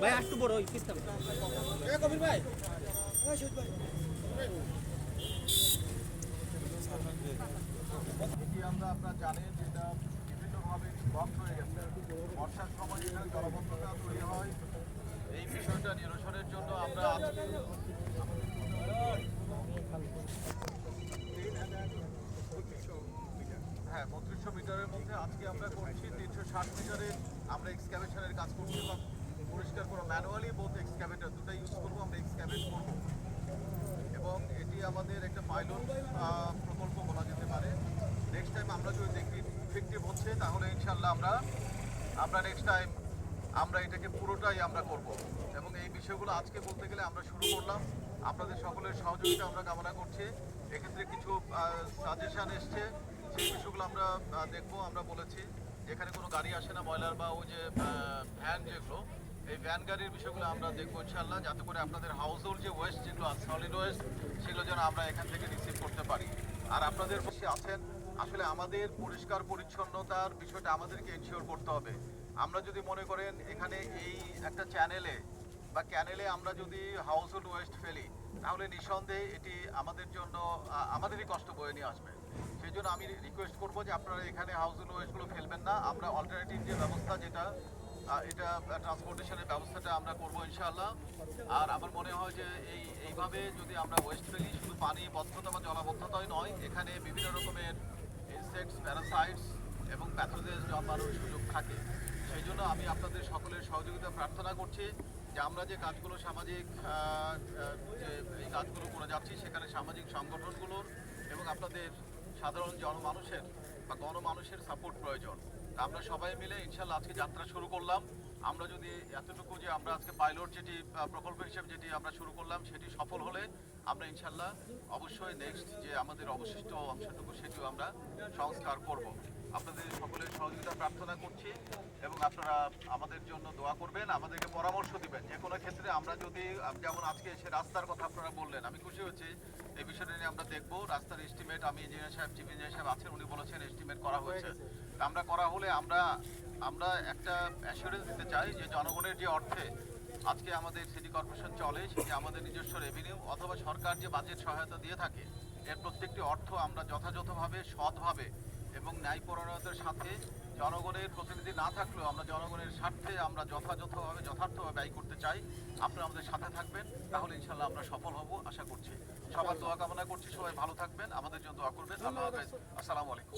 ভাই একটু বড় ওই পিস্তা এটি আমরা আপনারা জানেন যেটা বিভিন্নভাবে ব্লক হয়ে গেছে। বর্ষার সময় এখানে জলবদ্ধতা তৈরি হয়। এই বিষয়টা নিরসনের জন্য আমরা আজকে হ্যাঁ বত্রিশশো মিটারের মধ্যে আজকে আমরা করছি, তিনশো ষাট মিটারের আমরা এক্সক্যাভেশনের কাজ করছি এবং পরিষ্কার করব ম্যানুয়ালি বোথ এক্সক্যাভেটার দুটাই ইউজ করব, আমরা এক্সক্যাভেট করব। এবং এটি আমাদের একটা পাইলট প্রকল্প বলা যেতে পারে। নেক্সট টাইম আমরা যদি দেখি ইফেক্টিভ হচ্ছে, তাহলে ইনশাল্লাহ আমরা আমরা নেক্সট টাইম আমরা এটাকে পুরোটাই আমরা করব। এবং এই বিষয়গুলো আজকে বলতে গেলে আমরা শুরু করলাম। আপনাদের সকলের সহযোগিতা আমরা কামনা করছি। এক্ষেত্রে কিছু সাজেশন এসছে। সেই বিষয়গুলো আমরা দেখব, আমরা বলেছি। যেখানে কোনো গাড়ি আসে না ময়লার বা ওই যে ভ্যান যেগুলো, এই ভ্যান গাড়ির বিষয়গুলো আমরা দেখব ইনশাল্লাহ যাতে করে আপনাদের হাউস হোল্ড যে ওয়েস্ট যেগুলো সলিড ওয়েস্ট সেগুলো যেন আমরা এখান থেকে রিসিভ করতে পারি। আর আপনাদের পাশে আছেন, আসলে আমাদের পরিষ্কার পরিচ্ছন্নতার বিষয়টা আমাদেরকে এনশিওর করতে হবে। আমরা যদি মনে করেন, এখানে এই একটা চ্যানেলে বা ক্যানেলে আমরা যদি হাউস হোল্ড ওয়েস্ট ফেলি তাহলে নিঃসন্দেহে এটি আমাদের জন্য আমাদেরই কষ্ট বয়ে নিয়ে আসবে। সেই জন্য আমি রিকোয়েস্ট করব যে আপনারা এখানে হাউস ওয়েস্টগুলো ফেলবেন না। আমরা অল্টারনেটিভ যে ব্যবস্থা যেটা এটা ট্রান্সপোর্টেশনের ব্যবস্থাটা আমরা করব ইনশাআল্লাহ। আর আমার মনে হয় যে এই, এইভাবে যদি আমরা ওয়েস্ট ফেলি শুধু পানি, বদ্ধতা বা জলাবদ্ধতাই নয়, এখানে বিভিন্ন রকমের ইনসেক্টস প্যারাসাইটস এবং প্যাথোজেন্স জন্মানোর সুযোগ থাকে। সেই জন্য আমি আপনাদের সকলের সহযোগিতা প্রার্থনা করছি। যে আমরা যে কাজগুলো সামাজিক যে এই কাজগুলো করে যাচ্ছি, সেখানে সামাজিক সংগঠনগুলোর এবং আপনাদের সাধারণ জনমানুষের বা গণমানুষের সাপোর্ট প্রয়োজন। আমরা সবাই মিলে ইনশাল্লাহ আজকে যাত্রা শুরু করলাম। আমরা যদি এতটুকু যে আমরা আজকে পাইলট যেটি প্রকল্প হিসেবে যেটি আমরা শুরু করলাম, সেটি সফল হলে আমরা ইনশাল্লাহ অবশ্যই নেক্সট যে আমাদের অবশিষ্ট অংশটুকু, সেটিও আমরা সংস্কার করব। আপনাদের সকলের সহযোগিতা প্রার্থনা করছি। এবং আপনারা আমাদের জন্য দোয়া করবেন আমাদেরকে পরামর্শ দিবেন। যে কোনো ক্ষেত্রে আমরা যদি যেমন আজকে এসে রাস্তার কথা আপনারা বললেন আমি খুশি হচ্ছি। এই বিষয়টা নিয়ে আমরা দেখব। রাস্তার এস্টিমেট আমি ইঞ্জিনিয়ার সাহেব চিফ ইঞ্জিনিয়ার সাহেব আছেন উনি বলেছেন এস্টিমেট করা হয়েছে। তা আমরা করা হলে আমরা আমরা একটা অ্যাসুরেন্স দিতে চাই যে জনগণের যে অর্থে আজকে আমাদের সিটি কর্পোরেশন চলে সেটি আমাদের নিজস্ব রেভিনিউ অথবা সরকার যে বাজেট সহায়তা দিয়ে থাকে এর প্রত্যেকটি অর্থ আমরা যথাযথভাবে সৎভাবে এবং ন্যায়পরায়ণতার সাথে জনগণের প্রতিনিধি না থাকলেও আমরা জনগণের স্বার্থে আমরা যথাযথভাবে, যথার্থভাবে ব্যয় করতে চাই। আপনারা আমাদের সাথে থাকবেন, তাহলে ইনশাল্লাহ আমরা সফল হব, আশা করছি। সবার দোয়া কামনা করছি, সবাই ভালো থাকবেন, আমাদের জন্য দোয়া করবেন। আল্লাহ হাফেজ। আসসালামু আলাইকুম।